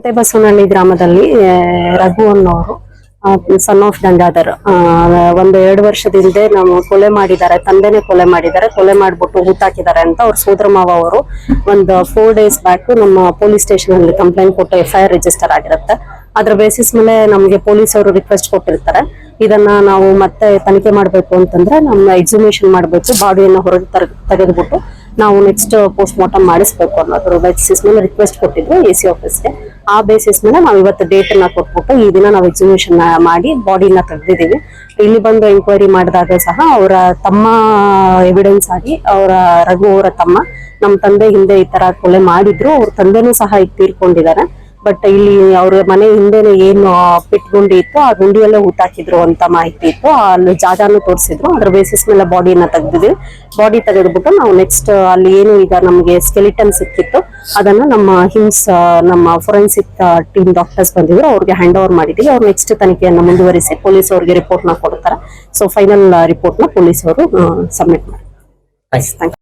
ಮತ್ತೆ ಬಸವನಹಳ್ಳಿ ಗ್ರಾಮದಲ್ಲಿ ರಘು ಅನ್ನೋರು ಸನ್ ಆಫ್ ಗಂಗಾಧರ್ ಒಂದು ಎರಡು ವರ್ಷದ ಹಿಂದೆ ನಾವು ಕೊಲೆ ಮಾಡಿದ್ದಾರೆ, ತಂದೆನೇ ಕೊಲೆ ಮಾಡಿದ್ದಾರೆ, ಕೊಲೆ ಮಾಡ್ಬಿಟ್ಟು ಹೂತಾಕಿದ್ದಾರೆ ಅಂತ ಅವ್ರ ಸೋದರ ಮಾವ ಅವರು ಒಂದು ಫೋರ್ ಡೇಸ್ ಬ್ಯಾಕ್ ನಮ್ಮ ಪೊಲೀಸ್ ಸ್ಟೇಷನ್ ಅಲ್ಲಿ ಕಂಪ್ಲೇಂಟ್ ಕೊಟ್ಟು ಎಫ್ ಐ ಆರ್ ರಿಜಿಸ್ಟರ್ ಆಗಿರುತ್ತೆ. ಅದ್ರ ಬೇಸಿಸ್ ಮೇಲೆ ನಮಗೆ ಪೊಲೀಸ್ ಅವರು ರಿಕ್ವೆಸ್ಟ್ ಕೊಟ್ಟಿರ್ತಾರೆ. ಇದನ್ನ ನಾವು ಮತ್ತೆ ತನಿಖೆ ಮಾಡಬೇಕು ಅಂತಂದ್ರೆ ನಮ್ಮ ಎಕ್ಸಿಮೇಷನ್ ಮಾಡಬೇಕು ಬಾಡಿಯನ್ನು ಹೊರಗೆ ತೆಗೆದ್ಬಿಟ್ಟು. ನಾವು ನೆಕ್ಸ್ಟ್ ಪೋಸ್ಟ್ ಮಾರ್ಟಮ್ ಮಾಡಿಸ್ಬೇಕು ಅನ್ನೋದ್ರ ಬೇಸಿಸ್ ಮೇಲೆ ರಿಕ್ವೆಸ್ಟ್ ಕೊಟ್ಟಿದ್ರು ಎ ಸಿ ಆಫೀಸ್ಗೆ ಆ ಬೇಸಿಸ್ ಮೇಲೆ ನಾವು ಇವತ್ತು ಡೇಟ್ ಕೊಟ್ಬಿಟ್ಟು ಈ ದಿನ ನಾವು ಎಕ್ಸಿಬಿಷನ್ ಮಾಡಿ ಬಾಡಿನ ತೆಗೆದಿದ್ದೀವಿ. ಇಲ್ಲಿ ಬಂದು ಎಂಕ್ವೈರಿ ಮಾಡಿದಾಗ ಸಹ ಅವರ ತಮ್ಮ ಎವಿಡೆನ್ಸ್ ಆಗಿ ಅವರ ರಘು ಅವರ ತಮ್ಮ ನಮ್ಮ ತಂದೆ ಹಿಂದೆ ಈ ತರ ಕೊಲೆ ಮಾಡಿದ್ರು. ಅವ್ರ ತಂದೆನೂ ಸಹ ಈಗ ತೀರ್ಕೊಂಡಿದ್ದಾರೆ. ಬಟ್ ಇಲ್ಲಿ ಅವ್ರ ಮನೆ ಹಿಂದೆನೆ ಏನು ಪಿಟ್ ಗುಂಡಿ ಇತ್ತು ಆ ಗುಂಡಿಯಲ್ಲೇ ಹಾಕಿದ್ರು ಅಂತ ಮಾಹಿತಿ ಇತ್ತು. ಅಲ್ಲಿ ಜಾಗನೂ ತೋರಿಸಿದ್ರು. ಅದ್ರ ಬೇಸಿಸ್ ಮೇಲೆ ಬಾಡಿನ ತೆಗ್ದಿದ್ವಿ ಬಾಡಿ ತೆಗೆದ್ಬಿಟ್ಟು ನಾವು ನೆಕ್ಸ್ಟ್ ಅಲ್ಲಿ ಏನು ಈಗ ನಮಗೆ ಸ್ಕೆಲಿಟನ್ ಸಿಕ್ಕಿತ್ತು ಅದನ್ನ ನಮ್ಮ ಹಿಮ್ಸ್ ನಮ್ಮ ಫೊರೆನ್ಸಿಕ್ ಟೀಮ್ ಡಾಕ್ಟರ್ಸ್ ಬಂದಿದ್ರು. ಅವ್ರಿಗೆ ಹ್ಯಾಂಡ್ ಓವರ್ ಮಾಡಿದ್ದೀವಿ. ಅವ್ರು ನೆಕ್ಸ್ಟ್ ತನಿಖೆಯನ್ನು ಮುಂದುವರಿಸಿ ಪೊಲೀಸ್ ಅವ್ರಿಗೆ ರಿಪೋರ್ಟ್ನ ಕೊಡ್ತಾರೆ. ಸೊ ಫೈನಲ್ ರಿಪೋರ್ಟ್ನ ಪೊಲೀಸ್ ಅವರು ಸಬ್ಮಿಟ್ ಮಾಡಿ ಥ್ಯಾಂಕ್ ಥ್ಯಾಂಕ್